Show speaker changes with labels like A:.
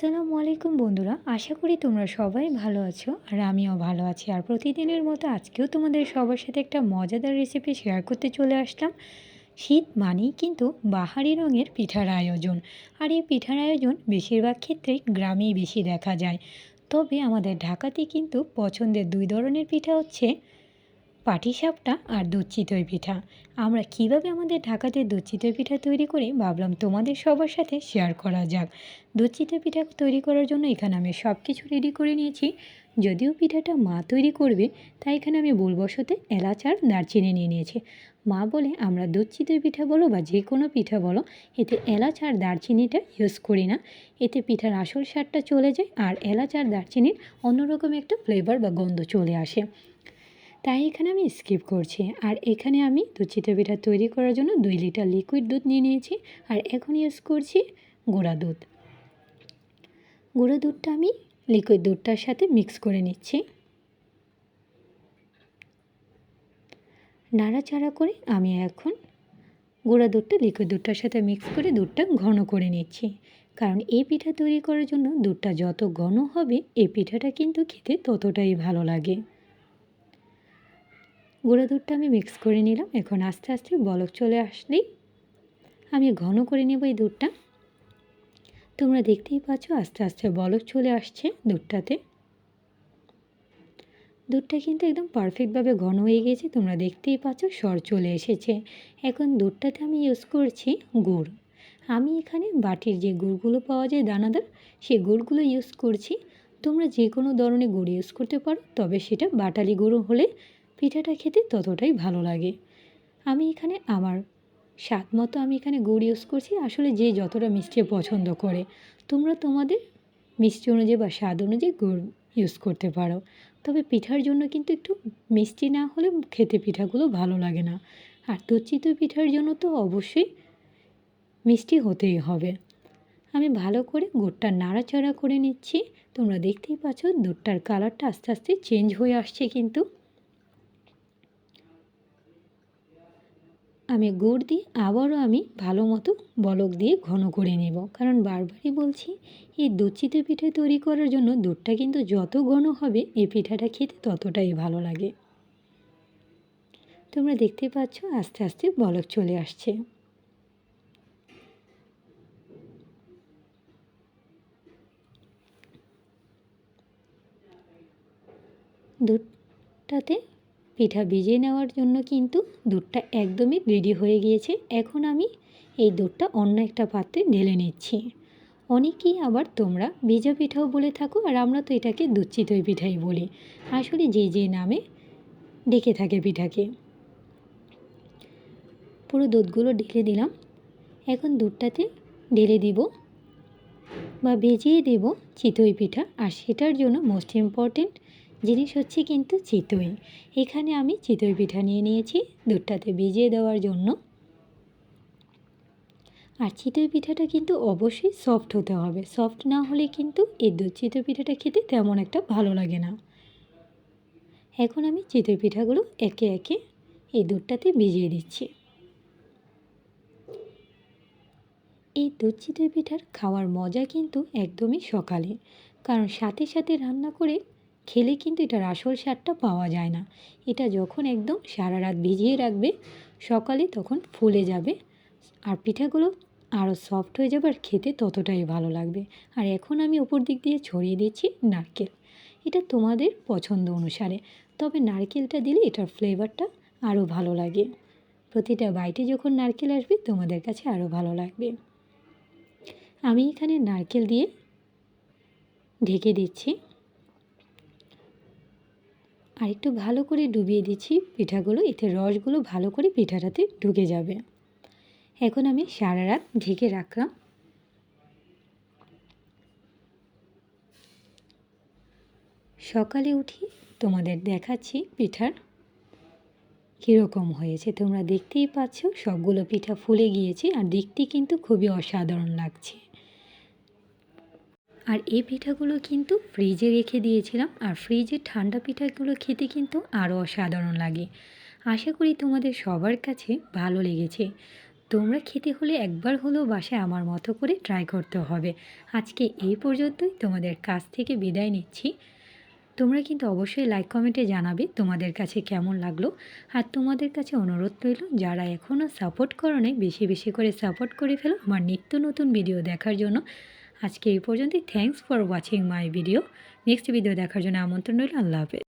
A: আসসালামু আলাইকুম বন্ধুরা, আশা করি তোমরা সবাই ভালো আছো আর আমিও ভালো আছি। আর প্রতিদিনের মতো আজকেও তোমাদের সবার সাথে একটা মজাদার রেসিপি শেয়ার করতে চলে আসলাম। শীত মানেই কিন্তু বাহারি রঙের পিঠার আয়োজন। আর এই পিঠার আয়োজন বেশিরভাগ ক্ষেত্রেই গ্রামেই বেশি দেখা যায়। তবে আমাদের ঢাকাতে কিন্তু পছন্দের দুই ধরনের পিঠা হচ্ছে পাটিসাপটা আর দুধ চিতই পিঠা। আমরা কীভাবে আমাদের ঢাকাতে দুধ চিতই পিঠা তৈরি করি ভাবলাম তোমাদের সবার সাথে শেয়ার করা যাক। দুধ চিতই পিঠা তৈরি করার জন্য এখানে আমি সব কিছু রেডি করে নিয়েছি। যদিও পিঠাটা মা তৈরি করবে, তাই এখানে আমি বলবসতে এলাচ আর দারচিনি নিয়ে নিয়েছি। মা বলে, আমরা দুধ চিতই পিঠা বলো বা যে কোনো পিঠা বলো, এতে এলাচ আর দারচিনিটা ইউজ করি না। এতে পিঠার আসল স্বাদটা চলে যায় আর এলাচ আর দারচিনির অন্যরকম একটা ফ্লেভার বা গন্ধ চলে আসে। তাই এখানে আমি স্কিপ করছি। আর এখানে আমি দুধ চিতই পিঠা তৈরি করার জন্য দুই লিটার লিকুইড দুধ নিয়ে নিয়েছি। আর এখন ইউজ করছি গুঁড়া দুধ। গুঁড়ো দুধটা আমি লিকুইড দুধটার সাথে মিক্স করে নিচ্ছি। নাড়াচাড়া করে আমি এখন গুঁড়া দুধটা লিকুইড দুধটার সাথে মিক্স করে দুধটা ঘন করে নিচ্ছি। কারণ এই পিঠা তৈরি করার জন্য দুধটা যত ঘন হবে, এই পিঠাটা কিন্তু খেতে ততটাই ভালো লাগে। গুঁড়ো দুধটা আমি মিক্স করে নিলাম। এখন আস্তে আস্তে বলক চলে আসলেই আমি ঘন করে নেব এই দুধটা। তোমরা দেখতেই পাচ্ছ আস্তে আস্তে বলক চলে আসছে দুধটাতে। দুধটা কিন্তু একদম পারফেক্টভাবে ঘন হয়ে গেছে, তোমরা দেখতেই পাচ্ছ সর চলে এসেছে। এখন দুধটাতে আমি ইউজ করছি গুড়। আমি এখানে বাটির যে গুড়গুলো পাওয়া যায় দানাদার, সেই গুড়গুলো ইউজ করছি। তোমরা যে কোনো ধরনের গুড় ইউজ করতে পারো, তবে সেটা বাটালি গুঁড়ো হলে পিঠাটা খেতে ততটাই ভালো লাগে। আমি এখানে আমার স্বাদ মতো আমি এখানে গুড় ইউজ করছি। আসলে যে যতটা মিষ্টি পছন্দ করে, তোমরা তোমাদের মিষ্টি অনুযায়ী বা স্বাদ অনুযায়ী গুড় ইউজ করতে পারো। তবে পিঠার জন্য কিন্তু একটু মিষ্টি না হলে খেতে পিঠাগুলো ভালো লাগে না। আর দুধচিত পিঠার জন্য তো অবশ্যই মিষ্টি হতেই হবে। আমি ভালো করে গুড়টা নাড়াচাড়া করে নিচ্ছি। তোমরা দেখতেই পাচ্ছ দুধটার কালারটা আস্তে আস্তে চেঞ্জ হয়ে আসছে কিন্তু। আমি গুড় দিয়ে আবারও আমি ভালো মতো বলক দিয়ে ঘন করে নেব। কারণ বারবারই বলছি, এই দুধ চিতে পিঠে তৈরি করার জন্য দুধটা কিন্তু যত ঘন হবে, এই পিঠাটা খেতে ততটাই ভালো লাগে। তোমরা দেখতে পাচ্ছ, আস্তে আস্তে বলক চলে আসছে। দুধটাতে পিঠা ভিজিয়ে নেওয়ার জন্য কিন্তু দুধটা একদমই রেডি হয়ে গিয়েছে। এখন আমি এই দুধটা অন্য একটা পাত্রে ঢেলে নিচ্ছি। অনেকেই আবার তোমরা ভিজা পিঠাও বলে থাকো, আর আমরা তো এটাকে দুধ চিতই পিঠাই বলি। আসলে যে যে নামে ডেকে থাকে পিঠাকে। পুরো দুধগুলো ঢেলে দিলাম। এখন দুধটাতে ঢেলে দিব বা ভেজিয়ে দেব চিতই পিঠা, আর সেটার জন্য মোস্ট ইম্পর্টেন্ট জিনিস হচ্ছে কিন্তু চিতই। এখানে আমি চিতই পিঠা নিয়ে নিয়েছি, দুধটাতে ভিজিয়ে দেওয়ার জন্য। আর চিতই পিঠাটা কিন্তু অবশ্যই সফট হতে হবে। সফট না হলে কিন্তু এই দুধ চিতই পিঠাটা খেতে তেমন একটা ভালো লাগে না। এখন আমি চিতই পিঠাগুলো একে একে এই দুধটাতে ভিজিয়ে দিচ্ছি। এই দুধ চিতই পিঠার খাওয়ার মজা কিন্তু একদমই সকালে। কারণ সাথে সাথে রান্না করে খেলে কিন্তু এটার আসল স্বাদটা পাওয়া যায় না। এটা যখন একদম সারা রাত ভিজিয়ে রাখবে, সকালে তখন ফুলে যাবে আর পিঠাগুলো আরও সফট হয়ে যাবে আর খেতে ততটাই ভালো লাগবে। আর এখন আমি ওপর দিক দিয়ে ছড়িয়ে দিচ্ছি নারকেল। এটা তোমাদের পছন্দ অনুসারে, তবে নারকেলটা দিলে এটার ফ্লেভারটা আরও ভালো লাগে। প্রতিটা বাইটে যখন নারকেল আসবে, তোমাদের কাছে আরও ভালো লাগবে। আমি এখানে নারকেল দিয়ে ঢেকে দিচ্ছি। আর একটু ভালো করে ডুবিয়ে দিচ্ছি পিঠাগুলো, এতে রসগুলো ভালো করে পিঠাটাতে ঢুকে যাবে। এখন আমি সারা রাত ঢেকে রাখলাম। সকালে উঠি তোমাদের দেখাচ্ছি পিঠার কীরকম হয়েছে। তোমরা দেখতেই পাচ্ছ সবগুলো পিঠা ফুলে গিয়েছে, আর দেখতে কিন্তু খুবই অসাধারণ লাগছে। আর এই পিঠাগুলো কিন্তু ফ্রিজে রেখে দিয়েছিলাম। আর ফ্রিজে ঠান্ডা পিঠাগুলো খেতে কিন্তু আরও অসাধারণ লাগে। আশা করি তোমাদের সবার কাছে ভালো লেগেছে। তোমরা খেতে হলে একবার হলেও বাসায় আমার মতো করে ট্রাই করতে হবে। আজকে এই পর্যন্তই তোমাদের কাছ থেকে বিদায় নিচ্ছি। তোমরা কিন্তু অবশ্যই লাইক কমেন্টে জানাবে তোমাদের কাছে কেমন লাগল। আর তোমাদের কাছে অনুরোধ রইল, যারা এখনও সাপোর্ট করো নাই বেশি বেশি করে সাপোর্ট করে ফেলো আমার নিত্য নতুন ভিডিও দেখার জন্য। আজকে এই পর্যন্তই। Thanks for watching my video next video দেখার জন্য আমন্ত্রণ রইল। আল্লাহ হাফেজ।